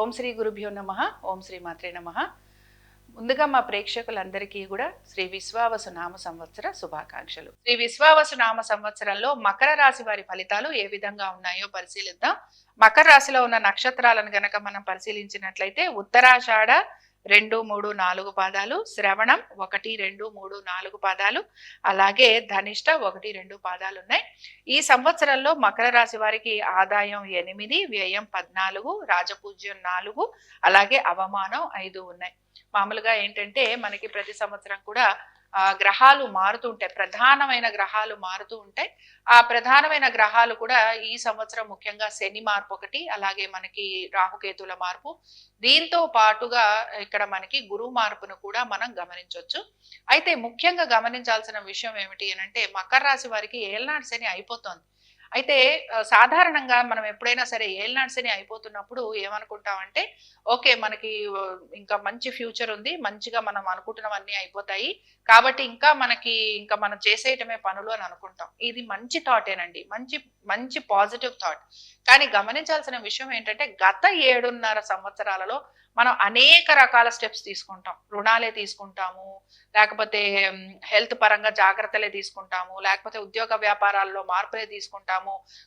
ఓం శ్రీ గురుభ్యో నమ ఓం శ్రీ మాత్రే నమ. ముందుగా మా ప్రేక్షకులందరికీ కూడా శ్రీ విశ్వావసు నామ సంవత్సర శుభాకాంక్షలు. శ్రీ విశ్వావసు నామ సంవత్సరంలో మకర రాశి వారి ఫలితాలు ఏ విధంగా ఉన్నాయో పరిశీలిద్దాం. మకర రాశిలో ఉన్న నక్షత్రాలను గనక మనం పరిశీలించినట్లయితే ఉత్తరాషాఢ రెండు మూడు నాలుగు పాదాలు శ్రవణం ఒకటి రెండు మూడు నాలుగు పాదాలు అలాగే ధనిష్ట ఒకటి రెండు పాదాలు ఉన్నాయి ఈ సంవత్సరంలో మకర రాశి వారికి ఆదాయం ఎనిమిది వ్యయం పద్నాలుగు రాజపూజ్యం నాలుగు అలాగే అవమానం ఐదు ఉన్నాయి. మామూలుగా ఏంటంటే మనకి ప్రతి సంవత్సరం కూడా గ్రహాలు మారుతూ ఉంటాయి. ప్రధానమైన గ్రహాలు మారుతూ ఉంటాయి. ఆ ప్రధానమైన గ్రహాలు కూడా ఈ సంవత్సరం ముఖ్యంగా శని మార్పు ఒకటి అలాగే మనకి రాహుకేతుల మార్పు. దీంతో పాటుగా ఇక్కడ మనకి గురువు మార్పును కూడా మనం గమనించవచ్చు అయితే ముఖ్యంగా గమనించాల్సిన విషయం ఏమిటి అని అంటే మకర రాశి వారికి ఏళ్ళనాడు శని అయిపోతుంది. అయితే సాధారణంగా మనం ఎప్పుడైనా సరే ఏళ్ళనాడు శని అయిపోతున్నప్పుడు ఏమనుకుంటామంటే ఓకే మనకి ఇంకా మంచి ఫ్యూచర్ ఉంది మంచిగా మనం అనుకుంటున్నవన్నీ అయిపోతాయి కాబట్టి ఇంకా మనకి ఇంకా మనం చేసేయటమే పనులు అని అనుకుంటాం. ఇది మంచి థాటేనండి మంచి మంచి పాజిటివ్ థాట్ కానీ గమనించాల్సిన విషయం ఏంటంటే గత ఏడున్నర సంవత్సరాలలో మనం అనేక రకాల స్టెప్స్ తీసుకుంటాం. రుణాలే తీసుకుంటాము లేకపోతే హెల్త్ పరంగా జాగ్రత్తలే తీసుకుంటాము లేకపోతే ఉద్యోగ వ్యాపారాల్లో మార్పులే తీసుకుంటాము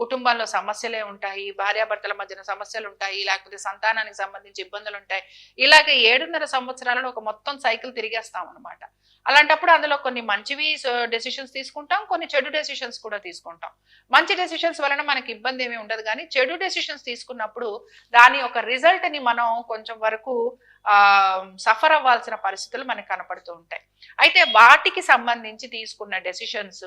కుటుంబంలో సమస్యలే ఉంటాయి భార్యాభర్తల మధ్యన సమస్యలు ఉంటాయి లేకపోతే సంతానానికి సంబంధించి ఇబ్బందులు ఉంటాయి. ఇలాగే ఏడున్నర సంవత్సరాలలో ఒక మొత్తం సైకిల్ తిరిగేస్తాం అనమాట అలాంటప్పుడు అందులో కొన్ని మంచివి డెసిషన్స్ తీసుకుంటాం కొన్ని చెడు డెసిషన్స్ కూడా తీసుకుంటాం. మంచి డెసిషన్స్ వలన మనకి ఇబ్బంది ఏమీ ఉండదు కానీ చెడు డెసిషన్స్ తీసుకున్నప్పుడు దాని యొక్క రిజల్ట్ని మనం కొంచెం వరకు సఫర్ అవ్వాల్సిన పరిస్థితులు మనకు కనపడుతూ ఉంటాయి. అయితే వాటికి సంబంధించి తీసుకున్న డెసిషన్స్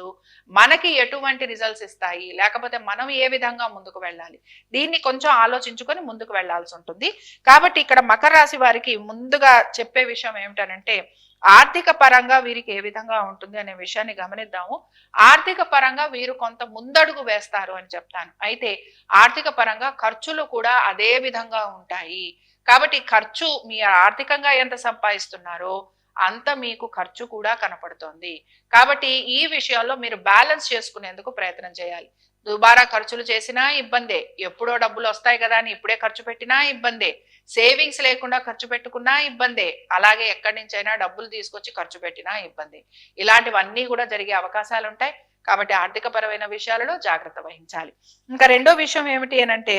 మనకి ఎటువంటి రిజల్ట్స్ ఇస్తాయి? లేకపోతే మనం ఏ విధంగా ముందుకు వెళ్ళాలి? దీన్ని కొంచెం ఆలోచించుకొని ముందుకు వెళ్ళాల్సి ఉంటుంది. కాబట్టి ఇక్కడ మకర రాశి వారికి ముందుగా చెప్పే విషయం ఏమిటనంటే ఆర్థిక పరంగా వీరికి ఏ విధంగా ఉంటుంది అనే విషయాన్ని గమనిద్దాము. ఆర్థిక పరంగా వీరు కొంత ముందడుగు వేస్తారు అని చెప్తాను. అయితే ఆర్థిక పరంగా ఖర్చులు కూడా అదే విధంగా ఉంటాయి. కాబట్టి ఖర్చు మీ ఆర్థికంగా ఎంత సంపాదిస్తున్నారో అంత మీకు ఖర్చు కూడా కనపడుతోంది. కాబట్టి ఈ విషయాల్లో మీరు బ్యాలెన్స్ చేసుకునేందుకు ప్రయత్నం చేయాలి. దుబారా ఖర్చులు చేసినా ఇబ్బందే. ఎప్పుడో డబ్బులు వస్తాయి కదా అని ఇప్పుడే ఖర్చు పెట్టినా ఇబ్బందే. సేవింగ్స్ లేకుండా ఖర్చు పెట్టుకున్నా ఇబ్బందే. అలాగే ఎక్కడి నుంచైనా డబ్బులు తీసుకొచ్చి ఖర్చు పెట్టినా ఇబ్బంది. ఇలాంటివన్నీ కూడా జరిగే అవకాశాలు ఉంటాయి. కాబట్టి ఆర్థిక పరమైన విషయాలలో జాగ్రత్త వహించాలి. ఇంకా రెండో విషయం ఏమిటి అని అంటే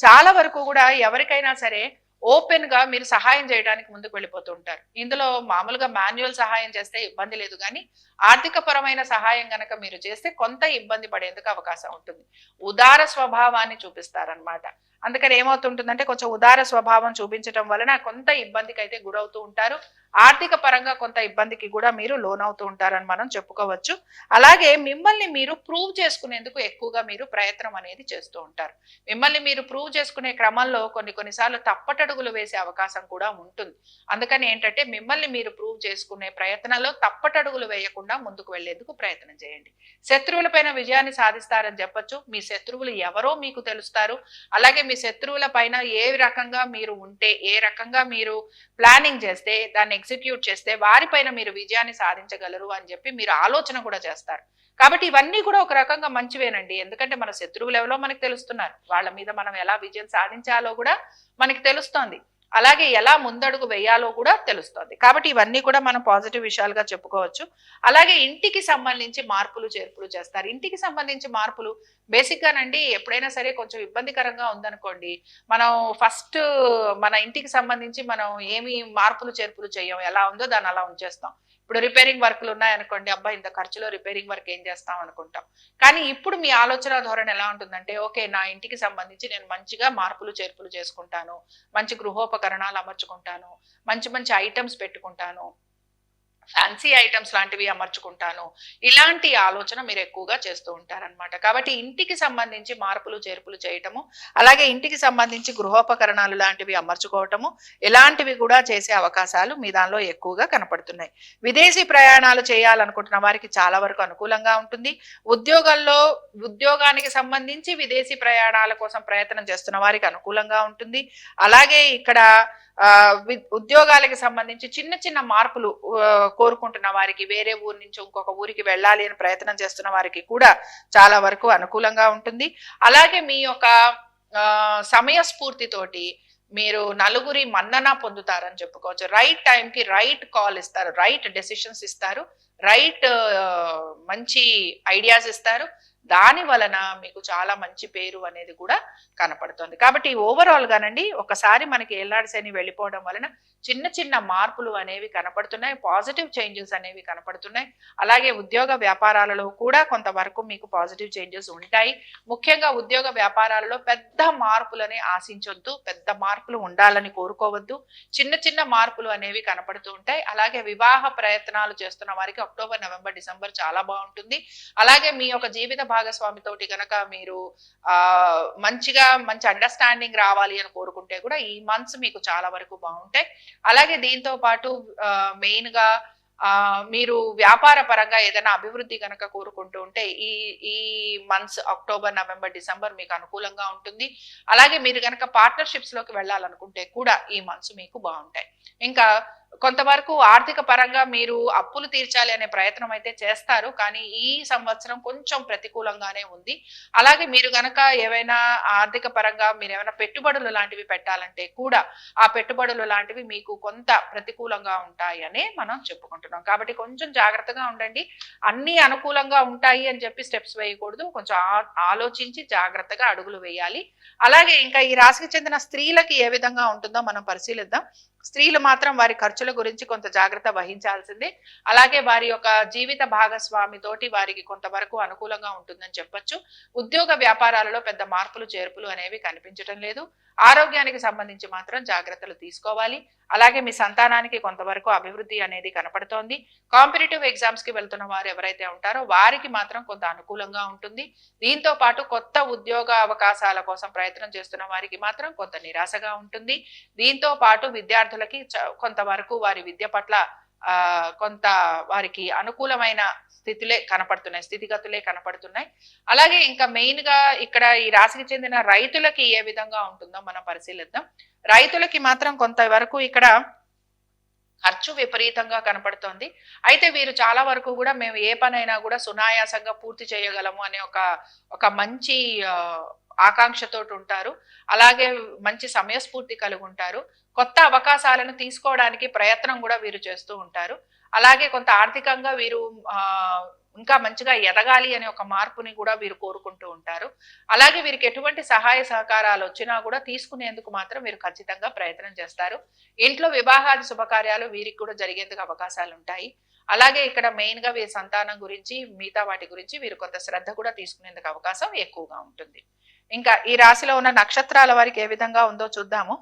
చాలా వరకు కూడా ఎవరికైనా సరే ఓపెన్గా మీరు సహాయం చేయడానికి ముందుకు వెళ్ళిపోతూ ఉంటారు. ఇందులో మామూలుగా మాన్యువల్ సహాయం చేస్తే ఇబ్బంది లేదు కానీ ఆర్థిక పరమైన సహాయం గనక మీరు చేస్తే కొంత ఇబ్బంది పడేందుకు అవకాశం ఉంటుంది. ఉదార స్వభావాన్ని చూపిస్తారనమాట అందుకని ఏమవుతుంటుందంటే కొంచెం ఉదార స్వభావం చూపించడం వలన కొంత ఇబ్బందికి అయితే గురవుతూ ఉంటారు. ఆర్థిక పరంగా కొంత ఇబ్బందికి కూడా మీరు లోనవుతూ ఉంటారని మనం చెప్పుకోవచ్చు. అలాగే మిమ్మల్ని మీరు ప్రూవ్ చేసుకునేందుకు ఎక్కువగా మీరు ప్రయత్నం అనేది చేస్తూ ఉంటారు. మిమ్మల్ని మీరు ప్రూవ్ చేసుకునే క్రమంలో కొన్ని కొన్నిసార్లు తప్పటడుగులు వేసే అవకాశం కూడా ఉంటుంది. అందుకని ఏంటంటే మిమ్మల్ని మీరు ప్రూవ్ చేసుకునే ప్రయత్నంలో తప్పటడుగులు వేయకుండా ముందుకు వెళ్ళేందుకు ప్రయత్నం చేయండి. శత్రువులపైన విజయాన్ని సాధిస్తారని చెప్పొచ్చు. మీ శత్రువులు ఎవరో మీకు తెలుస్తారు. అలాగే మీ శత్రువుల పైన ఏ రకంగా మీరు ఉంటే ఏ రకంగా మీరు ప్లానింగ్ చేస్తే దాన్ని ఎగ్జిక్యూట్ చేస్తే వారిపైన మీరు విజయాన్ని సాధించగలరు అని చెప్పి మీరు ఆలోచన కూడా చేస్తారు. కాబట్టి ఇవన్నీ కూడా ఒక రకంగా మంచివేనండి. ఎందుకంటే మన శత్రువులు ఎవరో మనకు తెలుస్తున్నారు. వాళ్ళ మీద మనం ఎలా విజయం సాధించాలో కూడా మనకి తెలుస్తోంది. అలాగే ఎలా ముందడుగు వేయాలో కూడా తెలుస్తుంది. కాబట్టి ఇవన్నీ కూడా మనం పాజిటివ్ విషయాలుగా చెప్పుకోవచ్చు. అలాగే ఇంటికి సంబంధించి మార్పులు చేర్పులు చేస్తారు. ఇంటికి సంబంధించి మార్పులు బేసిక్గా నండి ఎప్పుడైనా సరే కొంచెం ఇబ్బందికరంగా ఉందనుకోండి మనం ఫస్ట్ మన ఇంటికి సంబంధించి మనం ఏమి మార్పులు చేర్పులు చేయం ఎలా ఉందో దాన్ని అలా ఉంచేస్తాం. ఇప్పుడు రిపేరింగ్ వర్క్లు ఉన్నాయనుకోండి అబ్బాయి ఇంత ఖర్చులో రిపేరింగ్ వర్క్ ఏం చేస్తాం అనుకుంటాం. కానీ ఇప్పుడు మీ ఆలోచన ధోరణి ఎలా ఉంటుందంటే ఓకే నా ఇంటికి సంబంధించి నేను మంచిగా మార్పులు చేర్పులు చేసుకుంటాను మంచి గృహోపకరణాలు అమర్చుకుంటాను మంచి మంచి ఐటమ్స్ పెట్టుకుంటాను ఫ్యాన్సీ ఐటమ్స్ లాంటివి అమర్చుకుంటాను. ఇలాంటి ఆలోచన మీరు ఎక్కువగా చేస్తూ ఉంటారనమాట కాబట్టి ఇంటికి సంబంధించి మార్పులు చేర్పులు చేయటము అలాగే ఇంటికి సంబంధించి గృహోపకరణాలు లాంటివి అమర్చుకోవటము ఇలాంటివి కూడా చేసే అవకాశాలు మీ దానిలో ఎక్కువగా కనపడుతున్నాయి. విదేశీ ప్రయాణాలు చేయాలనుకుంటున్న వారికి చాలా వరకు అనుకూలంగా ఉంటుంది. ఉద్యోగంలో ఉద్యోగానికి సంబంధించి విదేశీ ప్రయాణాల కోసం ప్రయత్నం చేస్తున్న వారికి అనుకూలంగా ఉంటుంది. అలాగే ఇక్కడ ఉద్యోగాలకి సంబంధించి చిన్న చిన్న మార్పులు కోరుకుంటున్న వారికి వేరే ఊరు నుంచి ఇంకొక ఊరికి వెళ్ళాలి అని ప్రయత్నం చేస్తున్న వారికి కూడా చాలా వరకు అనుకూలంగా ఉంటుంది. అలాగే మీ యొక్క సమయ సమయస్ఫూర్తితోటి మీరు నలుగురి మన్నన పొందుతారని చెప్పుకోవచ్చు. రైట్ టైంకి రైట్ కాల్ ఇస్తారు రైట్ డెసిషన్స్ ఇస్తారు రైట్ మంచి ఐడియాస్ ఇస్తారు దాని వలన మీకు చాలా మంచి పేరు అనేది కూడా కనపడుతుంది. కాబట్టి ఓవరాల్ గానండి ఒకసారి మనకి ఏళ్ళాడి శని వెళ్ళిపోవడం వలన చిన్న చిన్న మార్పులు అనేవి కనపడుతున్నాయి పాజిటివ్ చేంజెస్ అనేవి కనపడుతున్నాయి. అలాగే ఉద్యోగ వ్యాపారాలలో కూడా కొంతవరకు మీకు పాజిటివ్ చేంజెస్ ఉంటాయి. ముఖ్యంగా ఉద్యోగ వ్యాపారాలలో పెద్ద మార్పులని ఆశించొద్దు పెద్ద మార్పులు ఉండాలని కోరుకోవద్దు. చిన్న చిన్న మార్పులు అనేవి కనపడుతూ ఉంటాయి. అలాగే వివాహ ప్రయత్నాలు చేస్తున్న వారికి అక్టోబర్ నవంబర్ డిసెంబర్ చాలా బాగుంటుంది. అలాగే మీ యొక్క జీవిత భాగస్వామితోటి కనుక మీరు ఆ మంచిగా మంచి అండర్స్టాండింగ్ రావాలి అని కోరుకుంటే కూడా ఈ మంత్స్ మీకు చాలా వరకు బాగుంటాయి. అలాగే దీంతో పాటు మెయిన్గా ఆ మీరు వ్యాపార పరంగా ఏదైనా అభివృద్ధి కనుక కోరుకుంటూ ఉంటే ఈ ఈ మంత్స్ అక్టోబర్ నవంబర్ డిసెంబర్ మీకు అనుకూలంగా ఉంటుంది. అలాగే మీరు కనుక పార్ట్నర్షిప్స్లోకి వెళ్ళాలనుకుంటే కూడా ఈ మంత్స్ మీకు బాగుంటాయి. ఇంకా కొంతవరకు ఆర్థిక పరంగా మీరు అప్పులు తీర్చాలి అనే ప్రయత్నం అయితే చేస్తారు. కానీ ఈ సంవత్సరం కొంచెం ప్రతికూలంగానే ఉంది. అలాగే మీరు గనక ఏవైనా ఆర్థిక పరంగా మీరు ఏమైనా పెట్టుబడులు లాంటివి పెట్టాలంటే కూడా ఆ పెట్టుబడులు లాంటివి మీకు కొంత ప్రతికూలంగా ఉంటాయి అని మనం చెప్పుకుంటున్నాం. కాబట్టి కొంచెం జాగ్రత్తగా ఉండండి. అన్ని అనుకూలంగా ఉంటాయి అని చెప్పి స్టెప్స్ వేయకూడదు. కొంచెం ఆలోచించి జాగ్రత్తగా అడుగులు వేయాలి. అలాగే ఇంకా ఈ రాశికి చెందిన స్త్రీలకి ఏ విధంగా ఉంటుందో మనం పరిశీలిద్దాం. స్త్రీలు మాత్రం వారి ఖర్చుల గురించి కొంత జాగ్రత్త వహించాల్సిందే. అలాగే వారి యొక్క జీవిత భాగస్వామి తోటి వారికి కొంతవరకు అనుకూలంగా ఉంటుందని చెప్పొచ్చు. ఉద్యోగ వ్యాపారాలలో పెద్ద మార్పులు చేర్పులు అనేవి కనిపించడం లేదు. ఆరోగ్యానికి సంబంధించి మాత్రం జాగ్రత్తలు తీసుకోవాలి. అలాగే మీ సంతానానికి కొంతవరకు అభివృద్ధి అనేది కనపడుతోంది. కాంపిటేటివ్ ఎగ్జామ్స్కి వెళ్తున్న వారు ఎవరైతే ఉంటారో వారికి మాత్రం కొంత అనుకూలంగా ఉంటుంది. దీంతో పాటు కొత్త ఉద్యోగ అవకాశాల కోసం ప్రయత్నం చేస్తున్న వారికి మాత్రం కొంత నిరాశగా ఉంటుంది. దీంతో పాటు విద్యార్థులకి చ- కొంతవరకు వారి విద్య పట్ల ఆ కొంత వారికి అనుకూలమైన స్థితిలే కనపడుతున్నాయి స్థితిగతులే కనపడుతున్నాయి. అలాగే ఇంకా మెయిన్గా ఇక్కడ ఈ రాశికి చెందిన రైతులకి ఏ విధంగా ఉంటుందో మనం పరిశీలిద్దాం. రైతులకి మాత్రం కొంతవరకు ఇక్కడ ఖర్చు విపరీతంగా కనపడుతోంది. అయితే వీరు చాలా వరకు కూడా మేము ఏ పనైనా కూడా సునాయాసంగా పూర్తి చేయగలము అనే ఒక ఒక మంచి ఆకాంక్షతోటి ఉంటారు. అలాగే మంచి సమయస్ఫూర్తి కలిగి ఉంటారు కొత్త అవకాశాలను తీసుకోవడానికి ప్రయత్నం కూడా వీరు చేస్తూ ఉంటారు. అలాగే కొంత ఆర్థికంగా వీరు ఇంకా మంచిగా ఎదగాలి అనే ఒక మార్పుని కూడా వీరు కోరుకుంటూ ఉంటారు. అలాగే వీరికి ఎటువంటి సహాయ సహకారాలు వచ్చినా కూడా తీసుకునేందుకు మాత్రం వీరు ఖచ్చితంగా ప్రయత్నం చేస్తారు. ఇంట్లో వివాహాది శుభకార్యాలు వీరికి కూడా జరిగేందుకు అవకాశాలు ఉంటాయి. అలాగే ఇక్కడ మెయిన్గా వీరి సంతానం గురించి మిగతా వాటి గురించి వీరు కొంత శ్రద్ధ కూడా తీసుకునేందుకు అవకాశం ఎక్కువగా ఉంటుంది. ఇంకా ఈ రాశిలో ఉన్న నక్షత్రాల వారికి ఏ విధంగా ఉందో చూద్దాము.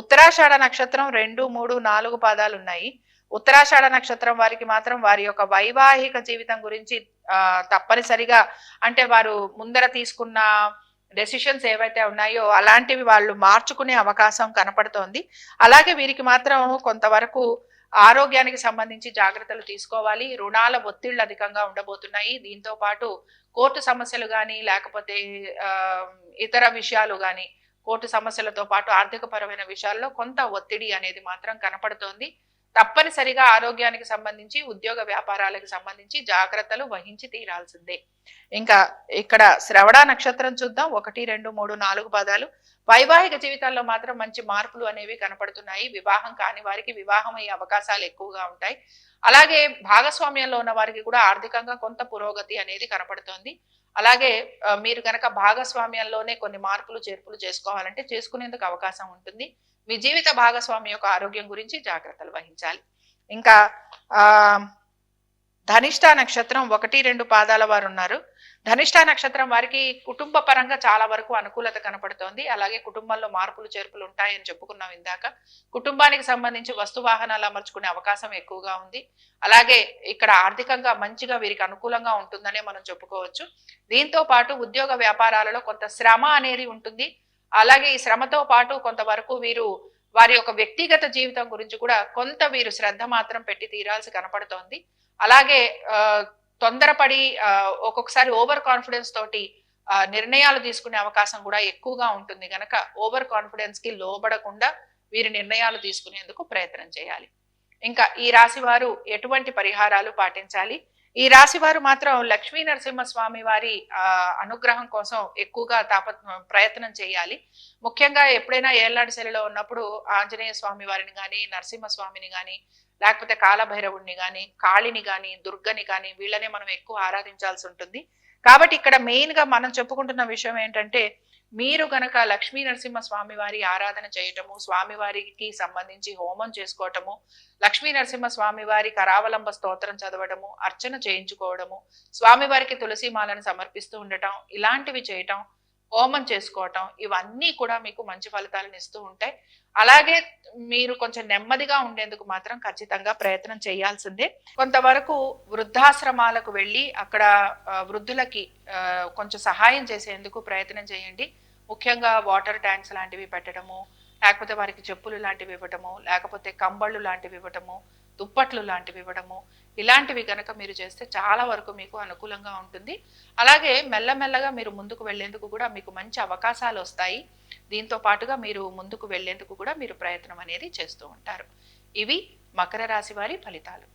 ఉత్తరాషాఢ నక్షత్రం రెండు మూడు నాలుగు పాదాలు ఉన్నాయి. ఉత్తరాషాఢ నక్షత్రం వారికి మాత్రం వారి యొక్క వైవాహిక జీవితం గురించి ఆ తప్పనిసరిగా అంటే వారు ముందర తీసుకున్న డెసిషన్స్ ఏవైతే ఉన్నాయో అలాంటివి వాళ్ళు మార్చుకునే అవకాశం కనపడుతోంది. అలాగే వీరికి మాత్రం కొంతవరకు ఆరోగ్యానికి సంబంధించి జాగ్రత్తలు తీసుకోవాలి. రుణాల ఒత్తిళ్ళు అధికంగా ఉండబోతున్నాయి. దీంతో పాటు కోర్టు సమస్యలు కానీ లేకపోతే ఆ, ఇతర విషయాలు కానీ కోర్టు సమస్యలతో పాటు ఆర్థిక పరమైన విషయాల్లో కొంత ఒత్తిడి అనేది మాత్రం కనపడుతోంది. తప్పనిసరిగా ఆరోగ్యానికి సంబంధించి ఉద్యోగ వ్యాపారాలకు సంబంధించి జాగ్రత్తలు వహించి తీరాల్సిందే. ఇంకా ఇక్కడ శ్రవణ నక్షత్రం చూద్దాం. ఒకటి రెండు మూడు నాలుగు పదాలు. వైవాహిక జీవితాల్లో మాత్రం మంచి మార్పులు అనేవి కనపడుతున్నాయి. వివాహం కాని వారికి వివాహం అయ్యే అవకాశాలు ఎక్కువగా ఉంటాయి. అలాగే భాగస్వామ్యంలో ఉన్న వారికి కూడా ఆర్థికంగా కొంత పురోగతి అనేది కనపడుతోంది. అలాగే మీరు కనుక భాగస్వామ్యంలోనే కొన్ని మార్పులు చేర్పులు చేసుకోవాలంటే చేసుకునేందుకు అవకాశం ఉంటుంది. మీ జీవిత భాగస్వామి యొక్క ఆరోగ్యం గురించి జాగ్రత్తలు వహించాలి. ఇంకా ఆ ధనిష్ట నక్షత్రం ఒకటి రెండు పాదాల వారు ఉన్నారు. ధనిష్ట నక్షత్రం వారికి కుటుంబ పరంగా చాలా వరకు అనుకూలత కనపడుతోంది. అలాగే కుటుంబంలో మార్పులు చేర్పులు ఉంటాయని చెప్పుకున్నాం ఇందాక. కుటుంబానికి సంబంధించి వస్తు వాహనాలు అమర్చుకునే అవకాశం ఎక్కువగా ఉంది. అలాగే ఇక్కడ ఆర్థికంగా మంచిగా వీరికి అనుకూలంగా ఉంటుందనే మనం చెప్పుకోవచ్చు. దీంతో పాటు ఉద్యోగ వ్యాపారాలలో కొంత శ్రమ అనేది ఉంటుంది. అలాగే ఈ శ్రమతో పాటు కొంతవరకు వీరు వారి యొక్క వ్యక్తిగత జీవితం గురించి కూడా కొంత వీరు శ్రద్ధ మాత్రం పెట్టి తీరాల్సి కనపడుతోంది. అలాగే ఆ, తొందరపడి ఒక్కొక్కసారి ఓవర్ కాన్ఫిడెన్స్ తోటి నిర్ణయాలు తీసుకునే అవకాశం కూడా ఎక్కువగా ఉంటుంది. కనుక ఓవర్ కాన్ఫిడెన్స్కి లోబడకుండా వీరి నిర్ణయాలు తీసుకునేందుకు ప్రయత్నం చేయాలి. ఇంకా ఈ రాశి వారు ఎటువంటి పరిహారాలు పాటించాలి? ఈ రాశి వారు మాత్రం లక్ష్మీ నరసింహస్వామి వారి ఆ, అనుగ్రహం కోసం ఎక్కువగా తాప ప్రయత్నం చేయాలి. ముఖ్యంగా ఎప్పుడైనా ఏళ్ళాడి శైలిలో ఉన్నప్పుడు ఆంజనేయ స్వామి వారిని కానీ నరసింహస్వామిని కానీ లేకపోతే కాలభైరవుడిని కానీ కాళిని కానీ దుర్గని కానీ వీళ్ళనే మనం ఎక్కువ ఆరాధించాల్సి ఉంటుంది. కాబట్టి ఇక్కడ మెయిన్గా మనం చెప్పుకుంటున్న విషయం ఏంటంటే మీరు గనక లక్ష్మీ నరసింహ స్వామివారి ఆరాధన చేయటము స్వామివారికి సంబంధించి హోమం చేసుకోవటము లక్ష్మీ నరసింహ స్వామివారి కరావలంబ స్తోత్రం చదవడము అర్చన చేయించుకోవడము స్వామివారికి తులసి మాలను సమర్పిస్తూ ఉండటం ఇలాంటివి చేయటం హోమం చేసుకోవటం ఇవన్నీ కూడా మీకు మంచి ఫలితాలను ఇస్తూ ఉంటాయి అలాగే మీరు కొంచెం నెమ్మదిగా ఉండేందుకు మాత్రం ఖచ్చితంగా ప్రయత్నం చేయాల్సిందే. కొంతవరకు వృద్ధాశ్రమాలకు వెళ్ళి అక్కడ వృద్ధులకి కొంచెం సహాయం చేసేందుకు ప్రయత్నం చేయండి. ముఖ్యంగా వాటర్ ట్యాంక్స్ లాంటివి పెట్టడము లేకపోతే వారికి చెప్పులు లాంటివి ఇవ్వటము లేకపోతే కంబళ్ళు లాంటివి ఇవ్వటము దుప్పట్లు లాంటివి ఇవ్వడము ఇలాంటివి కనుక మీరు చేస్తే చాలా వరకు మీకు అనుకూలంగా ఉంటుంది. అలాగే మెల్లమెల్లగా మీరు ముందుకు వెళ్ళేందుకు కూడా మీకు మంచి అవకాశాలు వస్తాయి. దీంతో పాటుగా మీరు ముందుకు వెళ్ళేందుకు కూడా మీరు ప్రయత్నం అనేది చేస్తూ ఉంటారు. ఇవి మకర రాశి వారి ఫలితాలు.